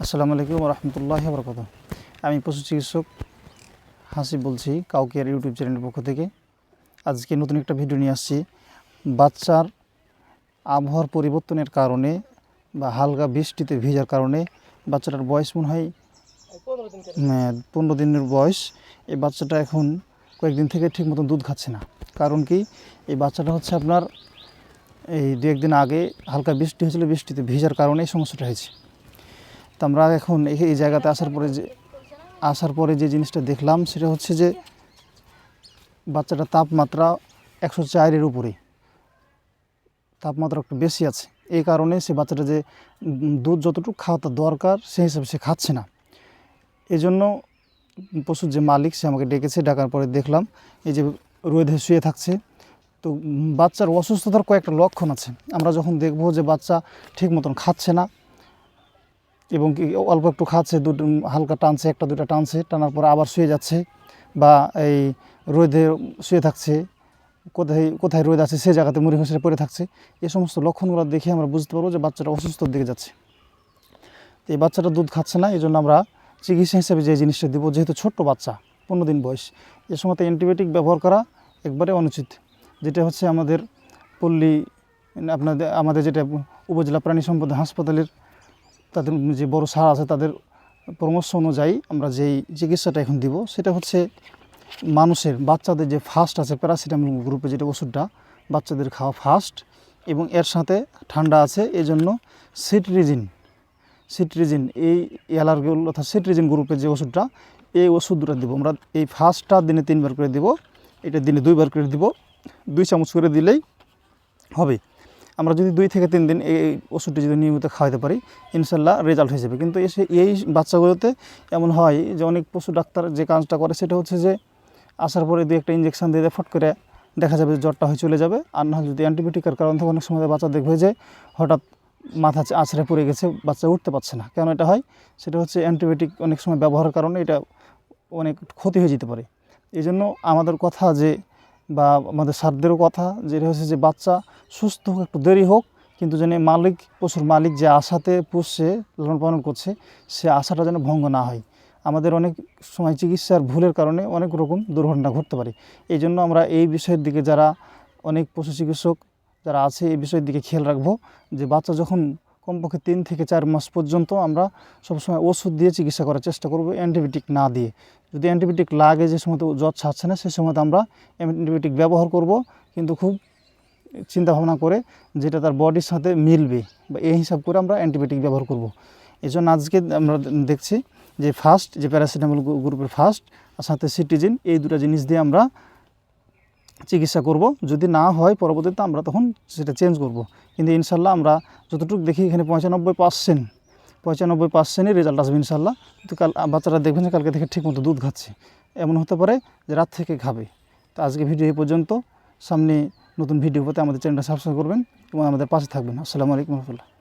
আসসালামু আলাইকুম রহমতুল্লাহ বরকত আমি পশু চিকিৎসক হাসি বলছি কাউকের ইউটিউব চ্যানেলের পক্ষ থেকে। আজকে নতুন একটা ভিডিও নিয়ে আসছি। বাচ্চার আবহাওয়ার পরিবর্তনের কারণে বা হালকা বৃষ্টিতে ভিজার কারণে বাচ্চাটার বয়স মনে হয় পনেরো দিনের বয়স। এই বাচ্চাটা এখন কয়েকদিন থেকে ঠিক মতন দুধ খাচ্ছে না। কারণ কি? এই বাচ্চাটা হচ্ছে আপনার এই দু একদিন আগে হালকা বৃষ্টি হয়েছিল, বৃষ্টিতে ভিজার কারণে এই সমস্যাটা হয়েছে। তো আমরা এখন এই- জায়গাতে আসার পরে যে, আসার পরে যে জিনিসটা দেখলাম সেটা হচ্ছে যে বাচ্চাটার তাপমাত্রা একশো চারের উপরে। তাপমাত্রা একটু বেশি আছে। এই কারণে সে বাচ্চাটা যে দুধ যতটুকু খাওয়াতে দরকার সেই হিসাবে সে খাচ্ছে না। এই জন্য পশুর যে মালিক সে আমাকে ডেকেছে, ডাকার পরে দেখলাম এই যে রোদে শুয়ে থাকছে। তো বাচ্চার অসুস্থতার কয়েকটা লক্ষণ আছে। আমরা যখন দেখব যে বাচ্চা ঠিক মতন খাচ্ছে না এবং কি অল্প একটু খাচ্ছে, দুটো হালকা টানছে, একটা দুটো টানছে, টানার পর আবার শুয়ে যাচ্ছে বা এই রোদে শুয়ে থাকছে, কোথায় কোথায় রোদ আছে সে জায়গাতে মুড়ি ঘষে পড়ে থাকছে। এই সমস্ত লক্ষণগুলো দেখে আমরা বুঝতে পারব যে বাচ্চাটা অসুস্থর দিকে যাচ্ছে। তো এই বাচ্চাটা দুধ খাচ্ছে না এই জন্য আমরা চিকিৎসা হিসেবে যে জিনিসটা দেবো, যেহেতু ছোট্ট বাচ্চা, পনেরো দিন বয়স, এ সময় অ্যান্টিবায়োটিক ব্যবহার করা একবারে অনুচিত। যেটা হচ্ছে আমাদের পল্লী, আপনাদের, আমাদের যেটা উপজেলা প্রাণী সম্পদ হাসপাতালের তাদের যে বড় সার আছে, তাদের পরামর্শ অনুযায়ী আমরা যেই চিকিৎসাটা এখন দিব, সেটা হচ্ছে মানুষের, বাচ্চাদের যে ফাস্ট আছে প্যারাসিটামল গ্রুপে যেটা ওষুধটা, বাচ্চাদের খাওয়া ফাস্ট এবং এর সাথে ঠান্ডা আছে এই জন্য সিট্রিজিন সিট্রিজিন এই অ্যালার্জি অর্থাৎ সিট্রিজিন গ্রুপের যে ওষুধটা, এই ওষুধ দুটো দিব। আমরা এই ফার্স্টটা দিনে তিনবার করে দিব, এটা দিনে দুইবার করে দিব, দুই চামচ করে দিলেই হবে। আমরা যদি দুই থেকে তিন দিন এই ওষুধটি যদি নিয়মিত খাওয়াতে পারি, ইনশাল্লাহ রেজাল্ট হয়ে যাবে। কিন্তু এসে এই বাচ্চাগুলোতে এমন হয় যে অনেক পশু ডাক্তার যে কাজটা করে সেটা হচ্ছে যে আসার পরে দুই একটা ইঞ্জেকশন দিয়ে ফট করে দেখা যাবে যে জ্বরটা হয়ে চলে যাবে। আর না যদি অ্যান্টিবায়োটিকের কারণ থেকে অনেক সময় বাচ্চা দেখবে যে হঠাৎ মাথা আছড়ে পড়ে গেছে, বাচ্চা উঠতে পারছে না। কেন এটা হয়? সেটা হচ্ছে অ্যান্টিবায়োটিক অনেক সময় ব্যবহারের কারণে এটা অনেক ক্ষতি হয়ে যেতে পারে। এই জন্য আমাদের কথা যে বা আমাদের সাধ্যেরও কথা, যেটা হচ্ছে যে বাচ্চা সুস্থ হোক, একটু দেরি হোক, কিন্তু যেন মালিক, পশুর মালিক যে আশাতে পুষছে, লালন পালন করছে, সে আশাটা যেন ভঙ্গ না হয়। আমাদের অনেক সময় চিকিৎসার ভুলের কারণে অনেক রকম দুর্ঘটনা ঘটতে পারে। এই জন্য আমরা এই বিষয়ের দিকে যারা অনেক পশু চিকিৎসক যারা আছে, এই বিষয়ের দিকে খেয়াল রাখব যে বাচ্চা যখন কমপক্ষে তিন থেকে চার মাস পর্যন্ত আমরা সবসময় ওষুধ দিয়ে চিকিৎসা করার চেষ্টা করব অ্যান্টিবায়োটিক না দিয়ে। যদি অ্যান্টিবায়োটিক লাগে যে সময় জ্বর ছাড়ছে না, সে সময় আমরা অ্যান্টিবায়োটিক ব্যবহার করব। কিন্তু খুব চিন্তা ভাবনা করে যেটা তার বডির সাথে মিলবে বা এই হিসাব করে আমরা অ্যান্টিবায়োটিক ব্যবহার করব। এই জন্য আজকে আমরা দেখছি যে ফার্স্ট যে প্যারাসিটামল গ্রুপের ফার্স্ট আর সাথে সিটিজিন, এই দুটো জিনিস দিয়ে আমরা চিকিৎসা করব। যদি না হয়, পরবর্তীতে আমরা তখন সেটা চেঞ্জ করব। কিন্তু ইনশাল্লাহ আমরা যতটুকু দেখি এখানে পঁচানব্বই পার্সেন্ট পঁচানব্বই পার্সেন্টই রেজাল্ট আসবে ইনশাল্লাহ। কিন্তু কাল বাচ্চারা দেখবেন যে কালকে থেকে ঠিকমতো দুধ খাচ্ছে। এমন হতে পারে যে রাত থেকে খাবে। তো আজকে ভিডিও এই পর্যন্ত। সামনে নতুন ভিডিও পেতে আমাদের চ্যানেলটা সাবস্ক্রাইব করবেন এবং আমাদের পাশে থাকবেন। আসসালামু আলাইকুম রহমতুল্লাহ।